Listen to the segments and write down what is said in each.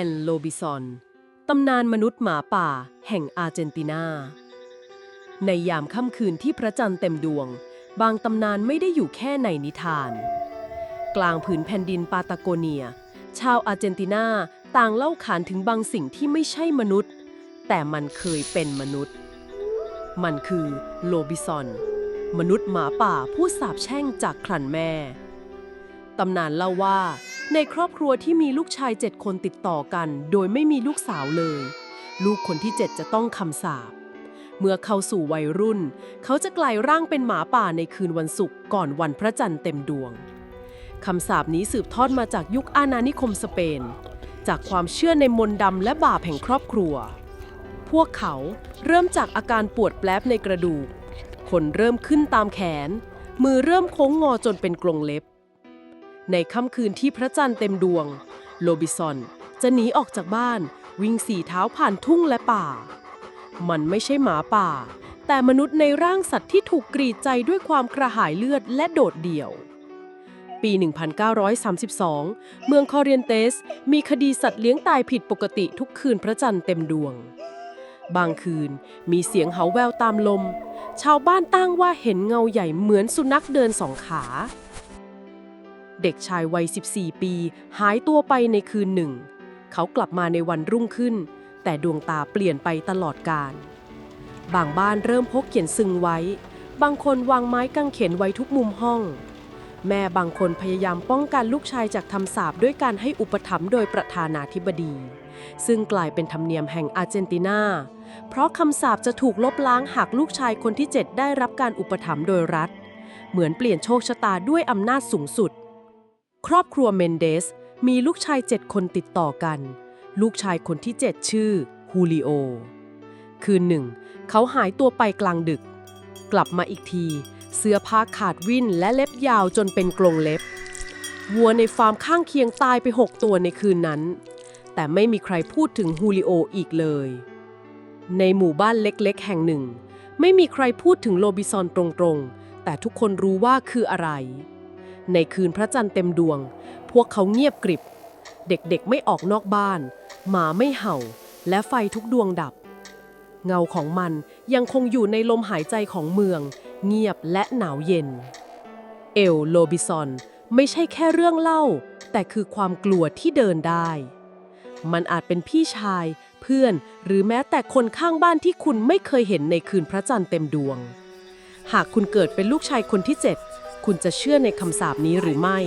แอนโลบิซอน ตำนานมนุษย์หมาป่า แห่งอาร์เจนตินา ในยามค่ำคืนที่พระจันทร์เต็มดวง บางตำนานไม่ได้อยู่แค่ในนิทาน กลางผืนแผ่นดินปาตาโกเนีย ชาวอาร์เจนตินาต่างเล่าขานถึงบางสิ่งที่ไม่ใช่มนุษย์ แต่มันเคยเป็นมนุษย์ มันคือโลบิซอน มนุษย์หมาป่าผู้สาบแช่งจากครันแม่ ตำนานเล่าว่า ในครอบครัวที่มีลูกชายเจ็ดคนติดต่อกัน โดยไม่มีลูกสาวเลย ลูกคนที่เจ็ดจะต้องคำสาปเมื่อเข้าสู่วัยรุ่น เขาจะกลายร่างเป็นหมาป่าในคืนวันศุกร์ก่อนวันพระจันทร์เต็มดวงคำสาปนี้สืบทอดมาจากยุคอาณานิคมสเปน จากความเชื่อในมนต์ดำและบาปแห่งครอบครัว พวกเขาเริ่มจากอาการปวดแปลบในกระดูกขนเริ่มขึ้นตามแขน มือเริ่มโค้งงอจนเป็นกรงเล็บ ในค่ำคืนที่พระจันทร์เต็มดวง โลบิซอนจะหนีออกจากบ้าน วิ่งสี่เท้าผ่านทุ่งและป่า มันไม่ใช่หมาป่า แต่มนุษย์ในร่างสัตว์ที่ถูกกรีดใจด้วยความกระหายเลือดและโดดเดี่ยว ปี 1932 เมืองคอเรียนเตส มีคดีสัตว์เลี้ยงตายผิดปกติทุกคืนพระจันทร์เต็มดวง บางคืนมีเสียงเห่าแววตามลม ชาวบ้านตั้งว่าเห็นเงาใหญ่เหมือนสุนัขเดินสองขา เด็กชายวัย 14 ปี หายตัวไปในคืนหนึ่ง เขากลับมาในวันรุ่งขึ้น แต่ดวงตาเปลี่ยนไปตลอดกาลบางบ้านเริ่มพกเขียนซึงไว้ บางคนวางไม้กางเขนไว้ทุกมุมห้อง แม่บางคนพยายามป้องกันลูกชายจากทำสาปด้วยการให้อุปถัมภ์โดยประธานาธิบดี ซึ่งกลายเป็นธรรมเนียมแห่งอาร์เจนตินา เพราะคำสาปจะถูกลบล้างหากลูกชายคนที่ 7 ได้รับการอุปถัมภ์โดยรัฐ เหมือนเปลี่ยนโชคชะตาด้วยอำนาจสูงสุด ครอบครัวเมนเดส มีลูกชาย 7 คนติดต่อกัน ลูกชายคนที่ 7 ชื่อฮูลิโอ คืนหนึ่ง เขาหายตัวไปกลางดึก กลับมาอีกที เสื้อผ้าขาดวิ่นและเล็บยาวจนเป็นกรงเล็บ วัวในฟาร์มข้างเคียงตายไป 6 ตัวในคืนนั้น แต่ไม่มีใครพูดถึงฮูลิโออีกเลย ในหมู่บ้านเล็กๆ แห่งหนึ่ง ไม่มีใครพูดถึงโลบิซอนตรงๆ แต่ทุกคนรู้ว่าคืออะไร ในคืนพระจันทร์เต็มดวง พวกเขาเงียบกริบ เด็กๆไม่ออกนอกบ้าน หมาไม่เห่า และไฟทุกดวงดับ เงาของมันยังคงอยู่ในลมหายใจของเมือง เงียบและหนาวเย็น เอลโลบิซอนไม่ใช่แค่เรื่องเล่า แต่คือความกลัวที่เดินได้ มันอาจเป็นพี่ชาย เพื่อนหรือแม้แต่คนข้างบ้านที่คุณไม่เคยเห็นในคืนพระจันทร์เต็มดวง หากคุณเกิดเป็นลูกชายคนที่7 คุณจะเชื่อในคำสาปนี้หรือไม่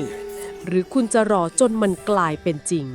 หรือคุณจะรอจนมันกลายเป็นจริง